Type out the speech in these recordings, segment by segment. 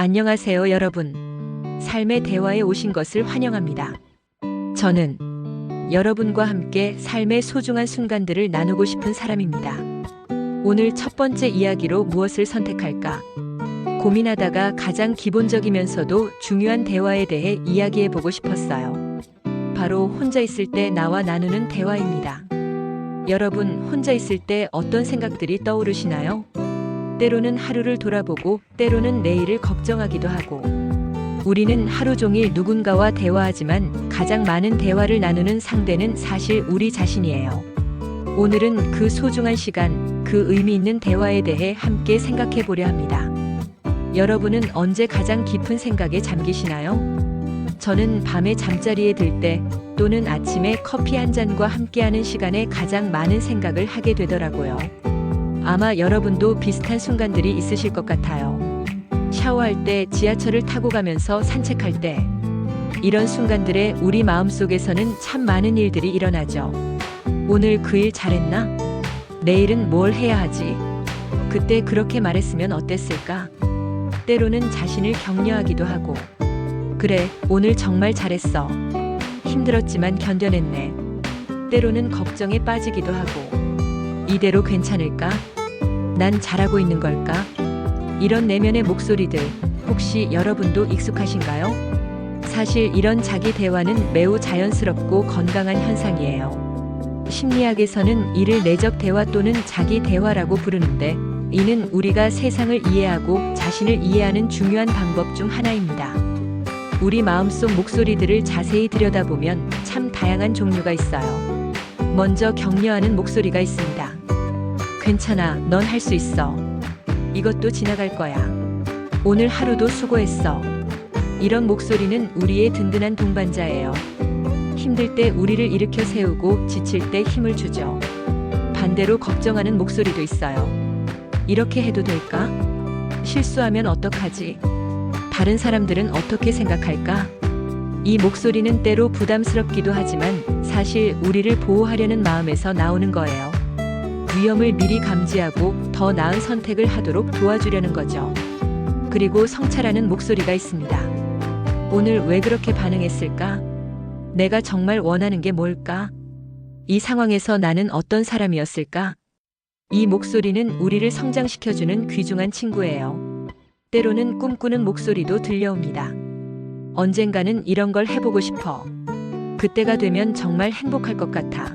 안녕하세요, 여러분. 삶의 대화에 오신 것을 환영합니다. 저는 여러분과 함께 삶의 소중한 순간들을 나누고 싶은 사람입니다. 오늘 첫 번째 이야기로 무엇을 선택할까? 고민하다가 가장 기본적이면서도 중요한 대화에 대해 이야기해 보고 싶었어요. 바로 혼자 있을 때 나와 나누는 대화입니다. 여러분, 혼자 있을 때 어떤 생각들이 떠오르시나요? 때로는 하루를 돌아보고 때로는 내일을 걱정하기도 하고 우리는 하루 종일 누군가와 대화하지만 가장 많은 대화를 나누는 상대는 사실 우리 자신이에요. 오늘은 그 소중한 시간, 그 의미 있는 대화에 대해 함께 생각해 보려 합니다. 여러분은 언제 가장 깊은 생각에 잠기시나요? 저는 밤에 잠자리에 들 때 또는 아침에 커피 한 잔과 함께하는 시간에 가장 많은 생각을 하게 되더라고요. 아마 여러분도 비슷한 순간들이 있으실 것 같아요. 샤워할 때, 지하철을 타고 가면서 산책할 때, 이런 순간들에 우리 마음속에서는 참 많은 일들이 일어나죠. 오늘 그 일 잘했나? 내일은 뭘 해야 하지? 그때 그렇게 말했으면 어땠을까? 때로는 자신을 격려하기도 하고, 그래, 오늘 정말 잘했어. 힘들었지만 견뎌냈네. 때로는 걱정에 빠지기도 하고, 이대로 괜찮을까? 난 잘하고 있는 걸까? 이런 내면의 목소리들, 혹시 여러분도 익숙하신가요? 사실 이런 자기 대화는 매우 자연스럽고 건강한 현상이에요. 심리학에서는 이를 내적 대화 또는 자기 대화라고 부르는데, 이는 우리가 세상을 이해하고 자신을 이해하는 중요한 방법 중 하나입니다. 우리 마음속 목소리들을 자세히 들여다보면 참 다양한 종류가 있어요. 먼저 격려하는 목소리가 있습니다. 괜찮아, 넌 할 수 있어. 이것도 지나갈 거야. 오늘 하루도 수고했어. 이런 목소리는 우리의 든든한 동반자예요. 힘들 때 우리를 일으켜 세우고 지칠 때 힘을 주죠. 반대로 걱정하는 목소리도 있어요. 이렇게 해도 될까? 실수하면 어떡하지? 다른 사람들은 어떻게 생각할까? 이 목소리는 때로 부담스럽기도 하지만 사실 우리를 보호하려는 마음에서 나오는 거예요. 위험을 미리 감지하고 더 나은 선택을 하도록 도와주려는 거죠. 그리고 성찰하는 목소리가 있습니다. 오늘 왜 그렇게 반응했을까? 내가 정말 원하는 게 뭘까? 이 상황에서 나는 어떤 사람이었을까? 이 목소리는 우리를 성장시켜주는 귀중한 친구예요. 때로는 꿈꾸는 목소리도 들려옵니다. 언젠가는 이런 걸 해보고 싶어. 그때가 되면 정말 행복할 것 같아.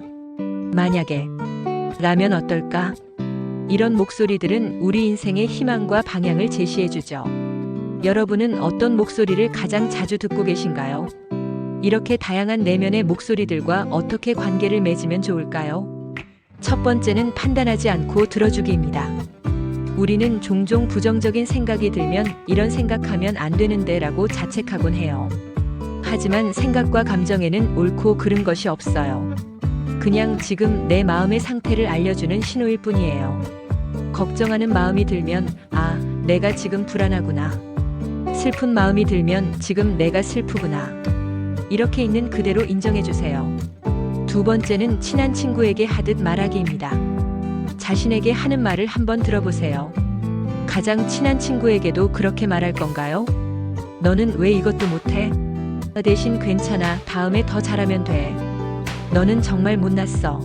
만약에 라면 어떨까? 이런 목소리들은 우리 인생의 희망과 방향을 제시해주죠. 여러분은 어떤 목소리를 가장 자주 듣고 계신가요? 이렇게 다양한 내면의 목소리들과 어떻게 관계를 맺으면 좋을까요? 첫 번째는 판단하지 않고 들어주기입니다. 우리는 종종 부정적인 생각이 들면 이런 생각하면 안 되는데 라고 자책하곤 해요. 하지만 생각과 감정에는 옳고 그른 것이 없어요. 그냥 지금 내 마음의 상태를 알려주는 신호일 뿐이에요. 걱정하는 마음이 들면, 아, 내가 지금 불안하구나. 슬픈 마음이 들면 지금 내가 슬프구나. 이렇게 있는 그대로 인정해주세요. 두 번째는 친한 친구에게 하듯 말하기입니다. 자신에게 하는 말을 한번 들어보세요. 가장 친한 친구에게도 그렇게 말할 건가요? 너는 왜 이것도 못해? 대신 괜찮아. 다음에 더 잘하면 돼. 너는 정말 못났어.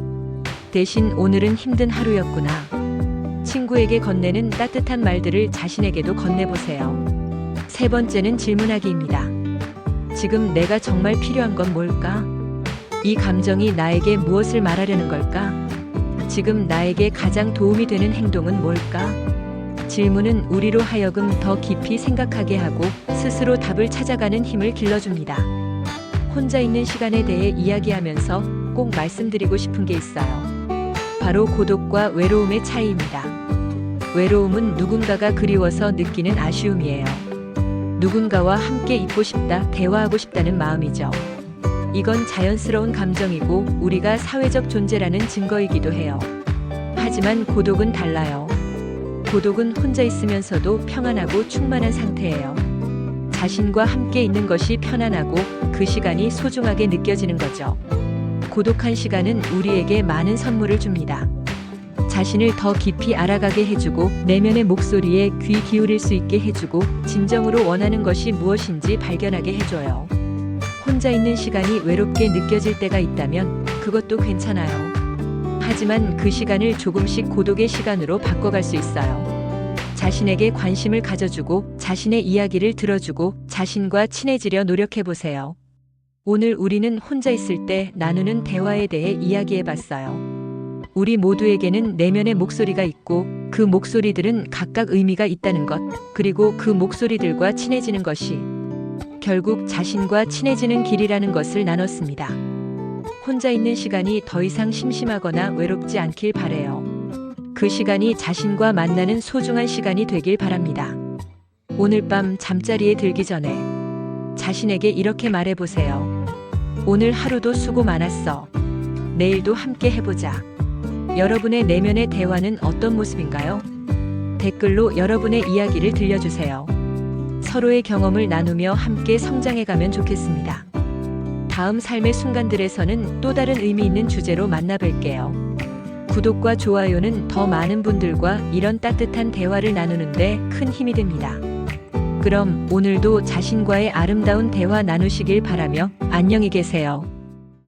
대신 오늘은 힘든 하루였구나. 친구에게 건네는 따뜻한 말들을 자신에게도 건네보세요. 세 번째는 질문하기입니다. 지금 내가 정말 필요한 건 뭘까? 이 감정이 나에게 무엇을 말하려는 걸까? 지금 나에게 가장 도움이 되는 행동은 뭘까? 질문은 우리로 하여금 더 깊이 생각하게 하고 스스로 답을 찾아가는 힘을 길러줍니다. 혼자 있는 시간에 대해 이야기하면서 꼭 말씀드리고 싶은 게 있어요. 바로 고독과 외로움의 차이입니다. 외로움은 누군가가 그리워서 느끼는 아쉬움이에요. 누군가와 함께 있고 싶다, 대화하고 싶다는 마음이죠. 이건 자연스러운 감정이고 우리가 사회적 존재라는 증거이기도 해요. 하지만 고독은 달라요. 고독은 혼자 있으면서도 평안하고 충만한 상태예요. 자신과 함께 있는 것이 편안하고 그 시간이 소중하게 느껴지는 거죠. 고독한 시간은 우리에게 많은 선물을 줍니다. 자신을 더 깊이 알아가게 해주고 내면의 목소리에 귀 기울일 수 있게 해주고 진정으로 원하는 것이 무엇인지 발견하게 해줘요. 혼자 있는 시간이 외롭게 느껴질 때가 있다면 그것도 괜찮아요. 하지만 그 시간을 조금씩 고독의 시간으로 바꿔갈 수 있어요. 자신에게 관심을 가져주고 자신의 이야기를 들어주고 자신과 친해지려 노력해 보세요. 오늘 우리는 혼자 있을 때 나누는 대화에 대해 이야기해 봤어요. 우리 모두에게는 내면의 목소리가 있고 그 목소리들은 각각 의미가 있다는 것, 그리고 그 목소리들과 친해지는 것이 결국 자신과 친해지는 길이라는 것을 나눴습니다. 혼자 있는 시간이 더 이상 심심하거나 외롭지 않길 바래요. 그 시간이 자신과 만나는 소중한 시간이 되길 바랍니다. 오늘 밤 잠자리에 들기 전에 자신에게 이렇게 말해보세요. 오늘 하루도 수고 많았어. 내일도 함께 해보자. 여러분의 내면의 대화는 어떤 모습인가요? 댓글로 여러분의 이야기를 들려주세요. 서로의 경험을 나누며 함께 성장해가면 좋겠습니다. 다음 삶의 순간들에서는 또 다른 의미 있는 주제로 만나뵐게요. 구독과 좋아요는 더 많은 분들과 이런 따뜻한 대화를 나누는데 큰 힘이 됩니다. 그럼 오늘도 자신과의 아름다운 대화 나누시길 바라며 안녕히 계세요.